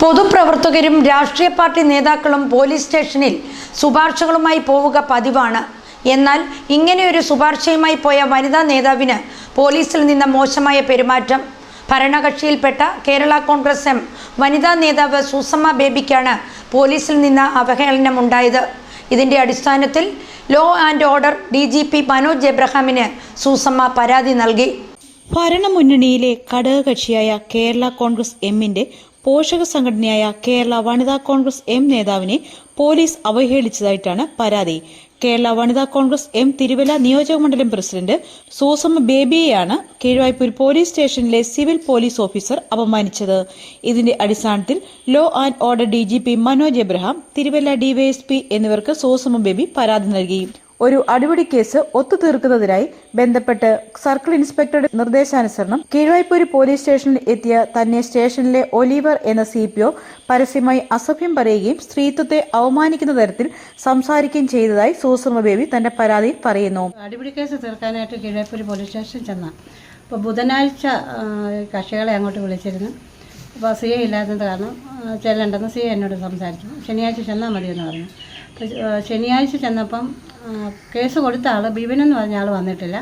പൊതുപ്രവർത്തകരും രാഷ്ട്രീയ പാർട്ടി നേതാക്കളും പോലീസ് സ്റ്റേഷനിൽ ശുപാർശകളുമായി പോവുക പതിവാണ്. എന്നാൽ ഇങ്ങനെയൊരു ശുപാർശയുമായി പോയ വനിതാ നേതാവിന് പോലീസിൽ നിന്ന് മോശമായ പെരുമാറ്റം. ഭരണകക്ഷിയിൽപ്പെട്ട കേരള കോൺഗ്രസ് എം വനിതാ നേതാവ് സൂസമ്മ ബേബിക്കാണ് പോലീസിൽ നിന്ന് അവഹേളനം ഉണ്ടായത്. ഇതിന്റെ അടിസ്ഥാനത്തിൽ law and order D G P Manoj എബ്രഹാമിന് Susamma പരാതി നൽകി. ഭരണമുന്നണിയിലെ ഘടകകക്ഷിയായ കേരള കോൺഗ്രസ് എമ്മിന്റെ പോഷക സംഘടനയായ കേരള വനിതാ കോൺഗ്രസ് എം നേതാവിനെ പോലീസ് അവഹേളിച്ചതായിട്ടാണ് പരാതി. കേരള വനിതാ കോൺഗ്രസ് എം തിരുവല്ല നിയോജക മണ്ഡലം പ്രസിഡന്റ് സൂസമ്മ ബേബിയെയാണ് കീഴ്വായ്പൂർ പോലീസ് സ്റ്റേഷനിലെ സിവിൽ പോലീസ് ഓഫീസർ അപമാനിച്ചത്. ഇതിന്റെ അടിസ്ഥാനത്തിൽ law and order D Manoj Abraham Thiruvalla DYSP എന്നിവർക്ക് സൂസമ്മ ബേബി പരാതി നൽകി. ഒരു അടിപിടി കേസ് ഒത്തുതീർക്കുന്നതിനായി ബന്ധപ്പെട്ട് സർക്കിൾ ഇൻസ്പെക്ടറുടെ നിർദ്ദേശാനുസരണം കീഴ്വായ്പൂര് പോലീസ് സ്റ്റേഷനിൽ എത്തിയ തന്നെ സ്റ്റേഷനിലെ ഒലിവർ എന്ന സി പി ഒ പരസ്യമായി അസഭ്യം പറയുകയും സ്ത്രീത്വത്തെ അവമാനിക്കുന്ന തരത്തിൽ സംസാരിക്കുകയും ചെയ്തതായി സൂസർമ്മ ബേബി തന്റെ പരാതിയിൽ പറയുന്നു. അടിപിടി കേസ് തീർക്കാനായിട്ട് കീഴ്വായ്പൂരി പോലീസ് സ്റ്റേഷൻ ചെന്ന. അപ്പോൾ ബുധനാഴ്ച കക്ഷികളെ അങ്ങോട്ട് വിളിച്ചിരുന്നു. അപ്പോൾ സി എ ഇല്ലാത്തത് കാരണം ചെല്ലണ്ടെന്ന് സി എന്നോട് സംസാരിച്ചു. ശനിയാഴ്ച ചെന്നാൽ മതിയെന്ന് പറഞ്ഞു. ശനിയാഴ്ച ചെന്നപ്പം കേസ് കൊടുത്ത ആൾ ബിബിൻ എന്ന് പറഞ്ഞ ആൾ വന്നിട്ടില്ല.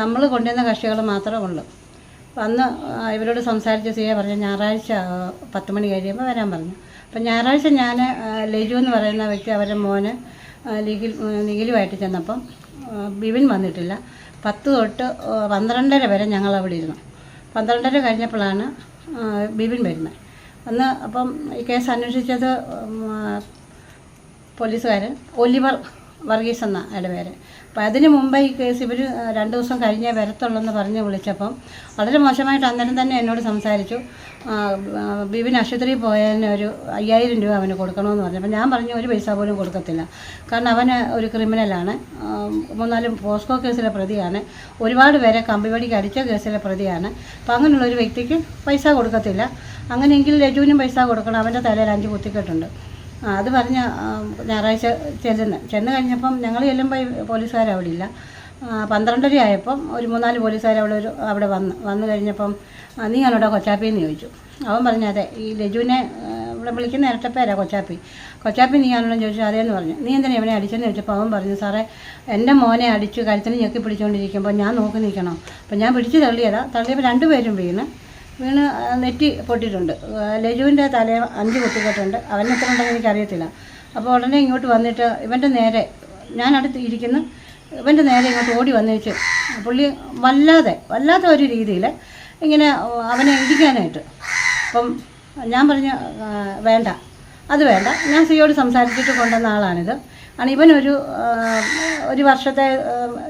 നമ്മൾ കൊണ്ടുവന്ന കക്ഷികൾ മാത്രമേ ഉള്ളൂ. വന്ന് ഇവരോട് സംസാരിച്ച് സി എ പറഞ്ഞു ഞായറാഴ്ച പത്ത് മണി കഴിയുമ്പോൾ വരാൻ പറഞ്ഞു. അപ്പം ഞായറാഴ്ച ഞാൻ ലജു എന്ന് പറയുന്ന വ്യക്തി അവരുടെ മോന് ലീഗിൽ നിഖിലുമായിട്ട് ചെന്നപ്പം ബിബിൻ വന്നിട്ടില്ല. പത്ത് തൊട്ട് പന്ത്രണ്ടര വരെ ഞങ്ങൾ അവിടെ ഇരുന്നു. പന്ത്രണ്ടര കഴിഞ്ഞപ്പോഴാണ് ബിബിൻ വരുന്നത്. അന്ന് അപ്പം ഈ കേസ് അന്വേഷിച്ചത് പോലീസുകാരൻ ഒലിവർ വർഗീസ് എന്ന അയാളുടെ പേര്. അപ്പം അതിന് മുമ്പ് ഈ കേസ് ഇവർ രണ്ട് ദിവസം കഴിഞ്ഞേ വരത്തുള്ളൂ എന്ന് പറഞ്ഞ് വിളിച്ചപ്പം വളരെ മോശമായിട്ട് അന്നേരം തന്നെ എന്നോട് സംസാരിച്ചു. ബിബിൻ ആശുപത്രിയിൽ പോയതിന് ഒരു അയ്യായിരം രൂപ അവന് കൊടുക്കണമെന്ന് പറഞ്ഞു. അപ്പം ഞാൻ പറഞ്ഞു ഒരു പൈസ പോലും കൊടുക്കത്തില്ല. കാരണം അവന് ഒരു ക്രിമിനലാണ്. മൂന്നാലും പോസ്കോ കേസിലെ പ്രതിയാണ്. ഒരുപാട് പേരെ കമ്പിവടിക്ക് അടിച്ച കേസിലെ പ്രതിയാണ്. അപ്പം അങ്ങനെയുള്ള ഒരു വ്യക്തിക്ക് പൈസ കൊടുക്കത്തില്ല. അങ്ങനെയെങ്കിൽ രജുവിനും പൈസ കൊടുക്കണം. അവന്റെ തലയിൽ അഞ്ച് കുത്തിക്കെട്ടുണ്ട്. അത് പറഞ്ഞ് ഞായറാഴ്ച ചെല്ലുന്നു ചെന്ന് കഴിഞ്ഞപ്പം ഞങ്ങൾ ചെല്ലുമ്പോൾ പോലീസുകാർ അവിടെ ഇല്ല. പന്ത്രണ്ടര ആയപ്പം ഒരു മൂന്നാൽ പോലീസുകാർ അവിടെ ഒരു അവിടെ വന്ന്. വന്നു കഴിഞ്ഞപ്പം നീ ആണോടാ കൊച്ചാപ്പി എന്ന് ചോദിച്ചു. അവൻ പറഞ്ഞു അതെ ഈ ലജുവിനെ ഇവിടെ വിളിക്കുന്ന ഇരട്ടപ്പേരാ കൊച്ചാപ്പി. കൊച്ചാപ്പി നീ ആണല്ലോ ചോദിച്ചു അതേന്ന് പറഞ്ഞു. നീ എന്തിനാ ഇവനെ അടിച്ചെന്ന് ചോദിച്ചപ്പോൾ അവൻ പറഞ്ഞു സാറേ എന്റെ മോനെ അടിച്ചു കരുത്തിന് ഞെക്കി പിടിച്ചുകൊണ്ടിരിക്കുമ്പോൾ ഞാൻ നോക്കി നിൽക്കണം അപ്പം ഞാൻ പിടിച്ച് തള്ളിയതാ. തള്ളിയപ്പോൾ രണ്ടുപേരും വീണ്. വീണ് നെറ്റി പൊട്ടിയിട്ടുണ്ട്. ലജുവിന്റെ തല അഞ്ച് കുത്തിക്കെട്ടുണ്ട് അവന് എത്ര ഉണ്ടെന്ന് എനിക്കറിയത്തില്ല. അപ്പോൾ ഉടനെ ഇങ്ങോട്ട് വന്നിട്ട് ഇവന്റെ നേരെ ഞാൻ അടുത്ത് ഇരിക്കുന്നു. ഇവന്റെ നേരെ ഇങ്ങോട്ട് ഓടി വന്നേച്ച് പുള്ളി വല്ലാതെ വല്ലാത്ത ഒരു രീതിയിൽ ഇങ്ങനെ അവനെ ഇടിക്കാനായിട്ട്. അപ്പം ഞാൻ പറഞ്ഞു വേണ്ട. അത് വേണ്ട. ഞാൻ സിയോട് സംസാരിച്ചിട്ട് കൊണ്ടുവന്ന ആളാണിത്. ആണ് ഇവനൊരു ഒരു വർഷത്തെ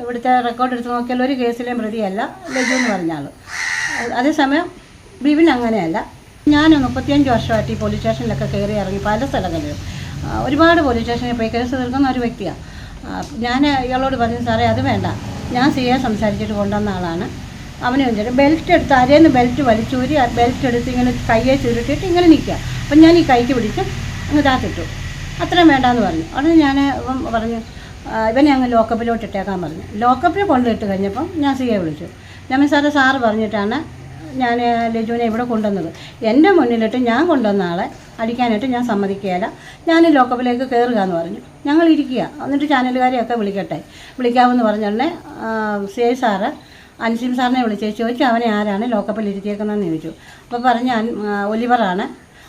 ഇവിടുത്തെ റെക്കോർഡ് എടുത്ത് നോക്കിയാൽ ഒരു കേസിലെയും പ്രതിയല്ല ലജു എന്ന് പറഞ്ഞ ആൾ അതേസമയം ബിബിൻ അങ്ങനെയല്ല. ഞാൻ മുപ്പത്തിയഞ്ച് വർഷമായിട്ട് ഈ പോലീസ് സ്റ്റേഷനിലൊക്കെ കയറി ഇറങ്ങി പല സ്ഥലങ്ങളിലും. ഒരുപാട് പോലീസ് സ്റ്റേഷനിൽ പോയി കേസ് തീർക്കുന്ന ഒരു വ്യക്തിയാണ് ഞാൻ ഇയാളോട് പറഞ്ഞു സാറേ അത് വേണ്ട. ഞാൻ സി എ സംസാരിച്ചിട്ട് കൊണ്ടുവന്ന ആളാണ്. അവന് വെച്ചിട്ട് ബെൽറ്റ് എടുത്ത് അരേന്ന് ബെൽറ്റ് വലിച്ചൂരി ആ ബെൽറ്റ് എടുത്ത് ഇങ്ങനെ കയ്യെ ചുരുട്ടിയിട്ട് ഇങ്ങനെ നിൽക്കുക. അപ്പം ഞാൻ ഈ കൈക്ക് പിടിച്ച് അങ്ങ് താത്തിട്ടു. അത്രയും വേണ്ടാന്ന് പറഞ്ഞു. അവിടെ ഞാൻ പറഞ്ഞു ഇവനെ അങ്ങ് ലോക്കപ്പിലോട്ട് ഇട്ടേക്കാൻ പറഞ്ഞു. ലോക്കപ്പിൽ കൊണ്ടിട്ട് കഴിഞ്ഞപ്പം ഞാൻ സി എ വിളിച്ചു. ഞാൻ സാറേ സാറ് പറഞ്ഞിട്ടാണ് ഞാൻ ലജുവിനെ ഇവിടെ കൊണ്ടുവന്നത്. എന്റെ മുന്നിലിട്ട് ഞാൻ കൊണ്ടുവന്ന ആളെ അടിക്കാനായിട്ട് ഞാൻ സമ്മതിക്കുകയില്ല. ഞാൻ ലോക്കപ്പിലേക്ക് കയറുക എന്ന് പറഞ്ഞു. ഞങ്ങൾ ഇരിക്കുക. എന്നിട്ട് ചാനലുകാരെയൊക്കെ വിളിക്കട്ടെ. വിളിക്കാമെന്ന് പറഞ്ഞുടനെ സി ഐ സാറ് അൻസിം സാറിനെ വിളിച്ച് ചോദിച്ചു അവനെ ആരാണ് ലോക്കപ്പിൽ ഇരുത്തിയേക്കുന്നതെന്ന് ചോദിച്ചു. അപ്പോൾ പറഞ്ഞ് ഒലിവറാണ്.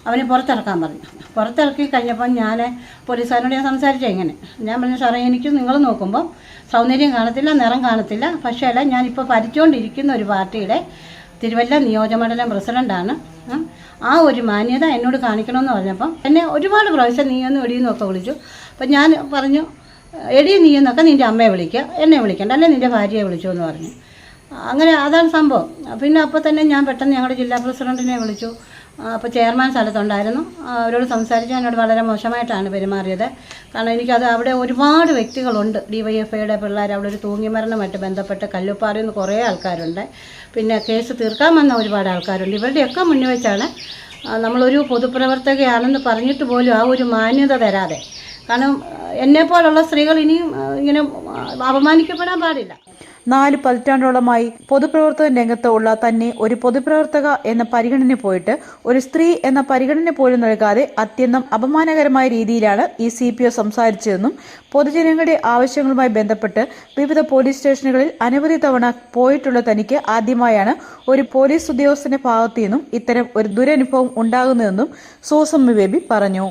അവനെ പുറത്തിറക്കാൻ പറഞ്ഞു. പുറത്തിറക്കി കഴിഞ്ഞപ്പം ഞാൻ പോലീസുകാരനോട് ഞാൻ സംസാരിച്ചത് ഇങ്ങനെ ഞാൻ പറഞ്ഞു സാറേ എനിക്ക് നിങ്ങൾ നോക്കുമ്പോൾ സൗന്ദര്യം കാണത്തില്ല നിറം കാണത്തില്ല. പക്ഷേ അല്ല ഞാനിപ്പോൾ ഭരിച്ചുകൊണ്ടിരിക്കുന്ന ഒരു പാർട്ടിയുടെ തിരുവല്ല നിയോജകമണ്ഡലം പ്രസിഡന്റാണ് ആ ഒരു മാന്യത എന്നോട് കാണിക്കണമെന്ന് പറഞ്ഞപ്പം എന്നെ ഒരുപാട് പ്രാവശ്യം നീ ഒന്ന് എടിയെന്നൊക്കെ വിളിച്ചു. അപ്പം ഞാൻ പറഞ്ഞു എടി നീ എന്നൊക്കെ നിന്റെ അമ്മയെ വിളിക്കുക എന്നെ വിളിക്കണ്ട. അല്ലെ നിന്റെ ഭാര്യയെ വിളിച്ചു എന്ന് പറഞ്ഞു. അങ്ങനെ അതാണ് സംഭവം. പിന്നെ അപ്പോൾ തന്നെ ഞാൻ പെട്ടെന്ന് ഞങ്ങളുടെ ജില്ലാ പ്രസിഡന്റിനെ വിളിച്ചു. അപ്പോൾ ചെയർമാൻ സ്ഥലത്തുണ്ടായിരുന്നു. അവരോട് സംസാരിച്ച് എന്നോട് വളരെ മോശമായിട്ടാണ് പെരുമാറിയത്. കാരണം എനിക്കത് അവിടെ ഒരുപാട് വ്യക്തികളുണ്ട്. ഡി വൈ എഫ് ഐയുടെ പിള്ളേർ അവിടെ ഒരു തൂങ്ങിമരണമായിട്ട് ബന്ധപ്പെട്ട് കല്ലുപ്പാറിൽ നിന്ന് കുറേ ആൾക്കാരുണ്ട്. പിന്നെ കേസ് തീർക്കാൻ വന്ന ഒരുപാട് ആൾക്കാരുണ്ട്. ഇവരുടെയൊക്കെ മുന്നിൽ വെച്ചാണ് ആ, നമ്മളൊരു പൊതുപ്രവർത്തകയാണെന്ന് പറഞ്ഞിട്ട് പോലും ആ ഒരു മാന്യത തരാതെ. കാരണം എന്നെപ്പോലുള്ള സ്ത്രീകൾ ഇനിയും ഇങ്ങനെ അപമാനിക്കപ്പെടാൻ പാടില്ല. നാല് പതിറ്റാണ്ടോളമായി പൊതുപ്രവർത്തന രംഗത്ത് ഉള്ള തന്നെ ഒരു പൊതുപ്രവർത്തക എന്ന പരിഗണന പോയിട്ട് ഒരു സ്ത്രീ എന്ന പരിഗണന പോലും നൽകാതെ അത്യന്തം അപമാനകരമായ രീതിയിലാണ് ഈ സി പി ഒ സംസാരിച്ചതെന്നും പൊതുജനങ്ങളുടെ ആവശ്യങ്ങളുമായി ബന്ധപ്പെട്ട് വിവിധ പോലീസ് സ്റ്റേഷനുകളിൽ അനവധി തവണ പോയിട്ടുള്ള തനിക്ക് ആദ്യമായാണ് ഒരു പോലീസ് ഉദ്യോഗസ്ഥന്റെ ഭാഗത്തു നിന്നും ഇത്തരം ഒരു ദുരനുഭവം ഉണ്ടാകുന്നതെന്നും സൂസമ്മ ബേബി പറഞ്ഞു.